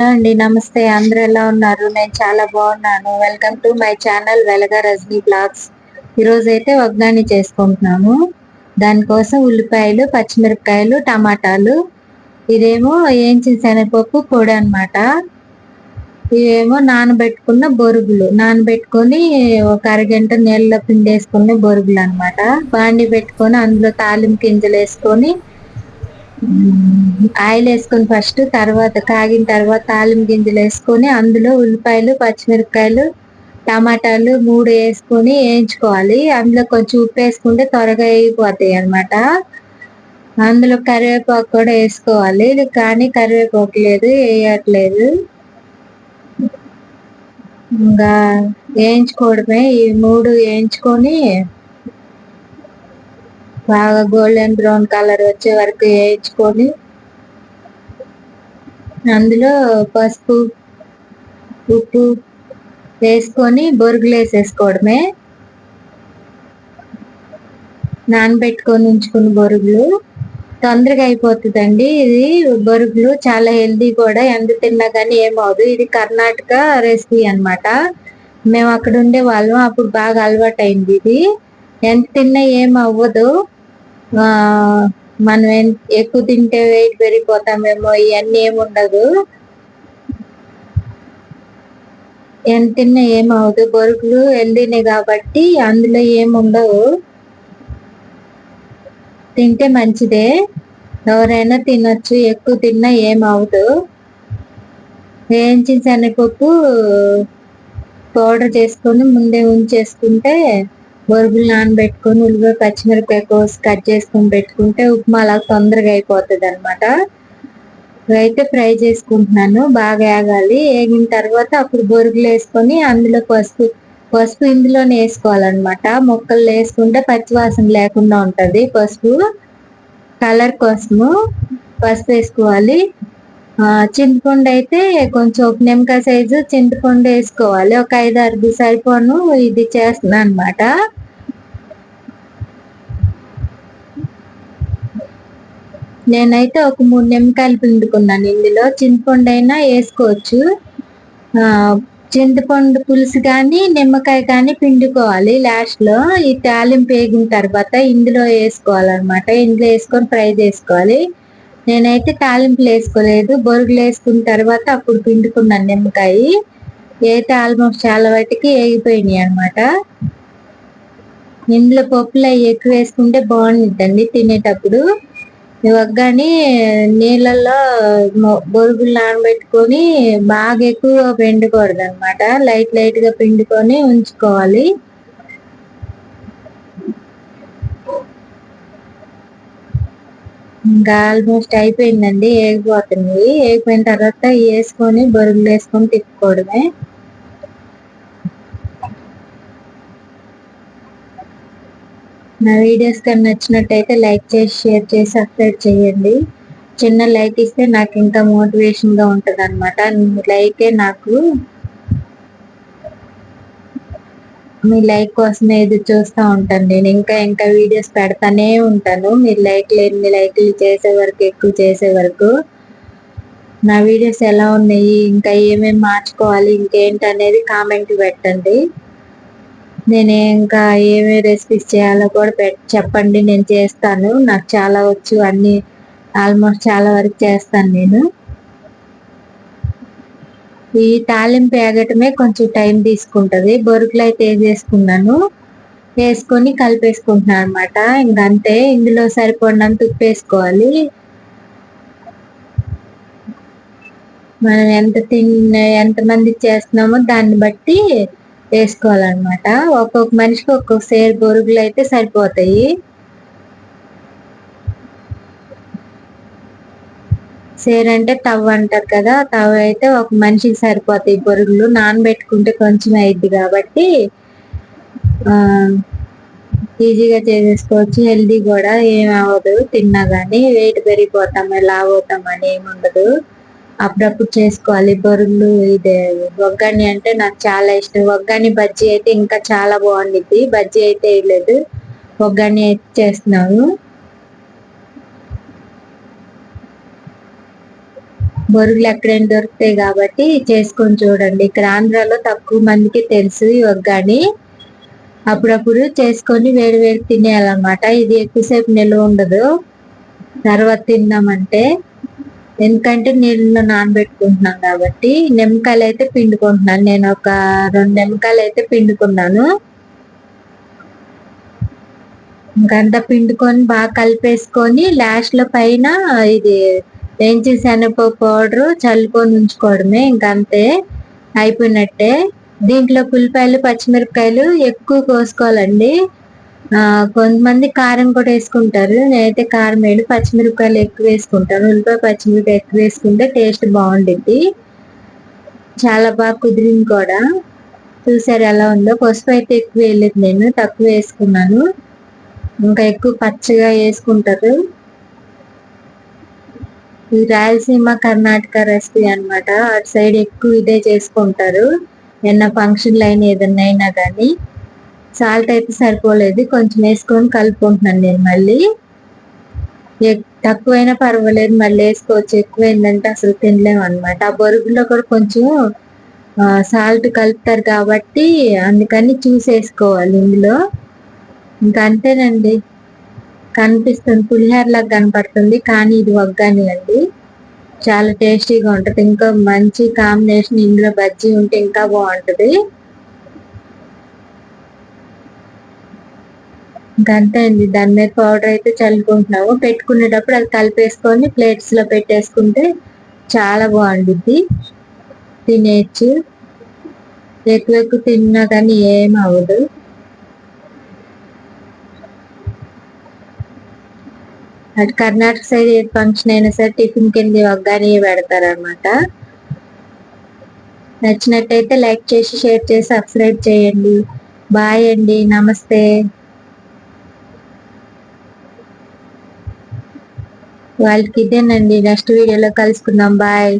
అండి నమస్తే. అందరు ఎలా ఉన్నారు? నేను చాలా బాగున్నాను. వెల్కమ్ టు మై ఛానల్ వెలగ రజనీ బ్లాగ్స్ ఈరోజు అయితే వగ్నాన్ని చేసుకుంటున్నాము. దానికోసం ఉల్లిపాయలు పచ్చిమిరపకాయలు టమాటాలు ఇదేమో ఏంచిన శనగపప్పు పొడి అనమాట ఇవేమో నానబెట్టుకున్న బొరుగులు. నానబెట్టుకొని ఒక అరగంట నీళ్ళలో పిండేసుకున్న బొరుగులు అనమాట బాండి పెట్టుకొని అందులో తాలింపు గింజలు వేసుకొని ఆయిల్ వేసుకొని ఫస్ట్ తర్వాత కాగిన తర్వాత తాలిం గింజలు వేసుకొని అందులో ఉల్లిపాయలు పచ్చిమిరపకాయలు టమాటాలు మూడు వేసుకొని వేయించుకోవాలి. అందులో కొంచెం ఉప్పు వేసుకుంటే త్వరగా అయిపోతాయి అనమాట అందులో కరివేపాకు కూడా వేసుకోవాలి. కానీ కరివేపాకు లేదు వేయట్లేదు. ఇంకా వేయించుకోవడమే. ఈ మూడు వేయించుకొని బాగా గోల్డెన్ బ్రౌన్ కలర్ వచ్చే వరకు వేయించుకొని అందులో పసుపు ఉప్పు వేసుకొని బొరుగులు వేసేసుకోవడమే నానబెట్టుకొని ఉంచుకున్న బొరుగులు. తొందరగా అయిపోతుందండి. ఇది బొరుగులు చాలా హెల్దీ కూడా. ఎంత తిన్నా కానీ ఏమవుదు ఇది కర్ణాటక రెసిపీ అనమాట మేము అక్కడ ఉండే వాళ్ళం. అప్పుడు బాగా అలవాటు అయింది ఇది. ఎంత తిన్నా ఏం అవ్వదు. మనం ఎక్కువ తింటే వెయిట్ పెరిగిపోతామేమో ఇవన్నీ ఏముండదు ఎంత తిన్నా ఏమవుదు బొరుకులు వెళ్ళినాయి కాబట్టి అందులో ఏముండవు తింటే మంచిదే. ఎవరైనా తినొచ్చు. ఎక్కువ తిన్నా ఏమవుదు వేయించిన శనగపప్పు పౌడర్ చేసుకొని ముందే ఉంచేసుకుంటే బొరుగులు నానబెట్టుకొని ఉల్లిపాయ పచ్చిమిరపకాయ కోసి కట్ చేసుకొని పెట్టుకుంటే ఉప్మా అలా తొందరగా అయిపోతుంది అనమాట అయితే ఫ్రై చేసుకుంటున్నాను బాగా వేగాలి వేగిన తర్వాత అప్పుడు బొరుగులు వేసుకొని అందులో పసుపు పసుపు ఇందులోనే వేసుకోవాలన్నమాట. ముక్కలు వేసుకుంటే పచ్చివాసన లేకుండా ఉంటుంది పసుపు. కలర్ కోసము పసుపు వేసుకోవాలి. చింతపండు అయితే కొంచెం ఒక నిమ్మకాయ సైజు చింతపండు వేసుకోవాలి. ఒక ఐదు ఆరు సరిపోను ఇది చేస్తున్నా అనమాట నేనైతే ఒక మూడు నిమ్మకాయలు పిండుకున్నాను. ఇందులో చింతపండు అయినా వేసుకోవచ్చు చింతపండు పులుసు కానీ నిమ్మకాయ కానీ పిండుకోవాలి. లాస్ట్లో ఈ తాలింపు వేగిన తర్వాత ఇందులో వేసుకోవాలన్నమాట. ఇందులో వేసుకొని ఫ్రై చేసుకోవాలి. నేనైతే తాలింపులు వేసుకోలేదు. బొరుగులు వేసుకున్న తర్వాత అప్పుడు పిండుకున్నాను నిమ్మకాయ అయితే ఆల్మోస్ట్ చాలా వాటికి వేగిపోయినాయి అనమాట ఇందులో పప్పులు అవి ఎక్కువ వేసుకుంటే బాగుంటుందండి తినేటప్పుడు. వగ్గాని నీళ్ళల్లో బొరుగులు నానబెట్టుకొని బాగా ఎక్కువ పిండకూడదు అనమాట లైట్ లైట్గా పిండుకొని ఉంచుకోవాలి. ఇంకా ఆల్మోస్ట్ అయిపోయిందండి ఏగిపోతుంది. ఏగిపోయిన తర్వాత వేసుకొని బొరుగులు వేసుకొని తిప్పుకోవడమే. నా వీడియోస్ కానీ నచ్చినట్టయితే లైక్ చేసి షేర్ చేసి సబ్స్క్రైబ్ చేయండి. చిన్న లైక్ ఇస్తే నాకు ఇంకా మోటివేషన్గా ఉంటుంది ఉంటది అనమాట లైకే నాకు. మీ లైక్ కోసం ఎదురు చూస్తూ ఉంటాను నేను. ఇంకా ఇంకా వీడియోస్ పెడతానే ఉంటాను. మీరు లైక్లు ఎన్ని లైక్లు చేసే వరకు ఎక్కువ చేసే వరకు. నా వీడియోస్ ఎలా ఉన్నాయి ఇంకా ఏమేమి మార్చుకోవాలి ఇంకేంటి అనేది కామెంట్ పెట్టండి. నేను ఇంకా ఏమేమి రెసిపీస్ చేయాలో కూడా చెప్పండి నేను చేస్తాను. నాకు చాలా వచ్చు అన్ని ఆల్మోస్ట్ చాలా వరకు చేస్తాను నేను. ఈ తాలింపు వేగటమే కొంచెం టైం తీసుకుంటుంది. బొరుకులు అయితే వేసేసుకున్నాను. వేసుకొని కలిపేసుకుంటున్నాను అనమాట ఇంకంతే ఇందులో సరిపడినంత ఉప్పు వేసుకోవాలి. మనం ఎంత తిన్న ఎంతమంది చేస్తున్నామో దాన్ని బట్టి వేసుకోవాలన్నమాట. ఒక్కొక్క మనిషికి ఒక్కొక్క సేర్ బొరుగులు అయితే సరిపోతాయి. సేర్ అంటే తవ్వ అంటారు కదా తవ్వ అయితే ఒక మనిషికి సరిపోతాయి బొరుగులు. నానబెట్టుకుంటే కొంచెం అయిద్ది కాబట్టి ఈజీగా చేసేసుకోవచ్చు. హెల్దీ కూడా ఏమి అవ్వదు తిన్నా కానీ వెయిట్ పెరిగిపోతాం లావ్ అవుతాం అని ఏముండదు అప్పుడప్పుడు చేసుకోవాలి. బొరుగులు ఇదే ఒగ్గాని అంటే నాకు చాలా ఇష్టం. ఒగ్గాని బజ్జీ అయితే ఇంకా చాలా బాగుండిద్ది. బజ్జీ అయితే వేయలేదు ఒగ్గాని అయితే చేస్తున్నాను. బొరుగులు ఎక్కడైనా దొరుకుతాయి కాబట్టి చేసుకొని చూడండి. ఇక్కడ ఆంధ్రాలో తక్కువ మందికి తెలుసు ఈ ఒగ్గాని అప్పుడప్పుడు చేసుకొని వేడి వేడి తినేయాలన్నమాట. ఇది ఎక్కువసేపు నిల్వ ఉండదు. తర్వాత తిన్నామంటే ఎందుకంటే నీళ్ళలో నానబెట్టుకుంటున్నాను కాబట్టి నిమ్మకాయలు అయితే పిండుకుంటున్నాను. నేను ఒక రెండు నిమ్మకాయలు అయితే పిండుకున్నాను. ఇంకంతా పిండుకొని బాగా కలిపేసుకొని లాస్ట్లో పైన ఇది వేయించి శనగపప్పు పౌడర్ చల్లుకొని ఉంచుకోవడమే ఇంకంతే అయిపోయినట్టే. దీంట్లో పుల్లిపాయలు పచ్చిమిరపకాయలు ఎక్కువ కోసుకోవాలండి. కొంతమంది కారం కూడా వేసుకుంటారు. నేనైతే కారం వేడి పచ్చిమిరపకాయలు ఎక్కువ వేసుకుంటాను. ఉల్లిపాయ పచ్చిమిరపకాయ ఎక్కువ వేసుకుంటే టేస్ట్ బాగుండిద్ది. చాలా బాగా కుదిరింది కూడా. చూసారు ఎలా ఉందో. పసుపు అయితే ఎక్కువ వేయలేదు నేను. తక్కువ వేసుకున్నాను. ఇంకా ఎక్కువ పచ్చగా వేసుకుంటారు. ఈ రాయలసీమ కర్ణాటక రెసిపీ అనమాట అటు సైడ్ ఎక్కువ ఇదే చేసుకుంటారు. ఏమన్నా ఫంక్షన్లు అయినా ఏదన్నా అయినా కానీ. సాల్ట్ అయితే సరిపోలేదు. కొంచెం వేసుకొని కలుపుకుంటున్నాను నేను మళ్ళీ. తక్కువైనా పర్వాలేదు. మళ్ళీ వేసుకోవచ్చు. ఎక్కువైందంటే అసలు తినలేము అనమాట ఆ బొరుగులో కూడా కొంచెం సాల్ట్ కలుపుతారు కాబట్టి అందుకని చూసి వేసుకోవాలి ఇందులో. ఇంకా అంతేనండి. కనిపిస్తుంది. పులిహోర లాగా కనపడుతుంది. కానీ ఇది వగ్గాని అండి. చాలా టేస్టీగా ఉంటుంది. ఇంకా మంచి కాంబినేషన్ ఇందులో బజ్జీ ఉంటే ఇంకా బాగుంటుంది. అంతే అండి. దాని మీద పౌడర్ అయితే చల్లుకుంటున్నాము. పెట్టుకునేటప్పుడు అది కలిపేసుకొని ప్లేట్స్లో పెట్టేసుకుంటే చాలా బాగుంటుంది తినేచ్చు. ఎక్కువ ఎక్కువ తిన్నా కానీ ఏం అవ్వదు. అటు కర్ణాటక సైడ్ ఏ ఫంక్షన్ అయినా సరే టిఫిన్ కింద వగ్గానే పెడతారనమాట నచ్చినట్టయితే లైక్ చేసి షేర్ చేసి సబ్స్క్రైబ్ చేయండి. బాయ్ అండి. నమస్తే. వాళ్ళకి ఇదేనండి నెక్స్ట్ వీడియోలో కలుసుకుందాం. బాయ్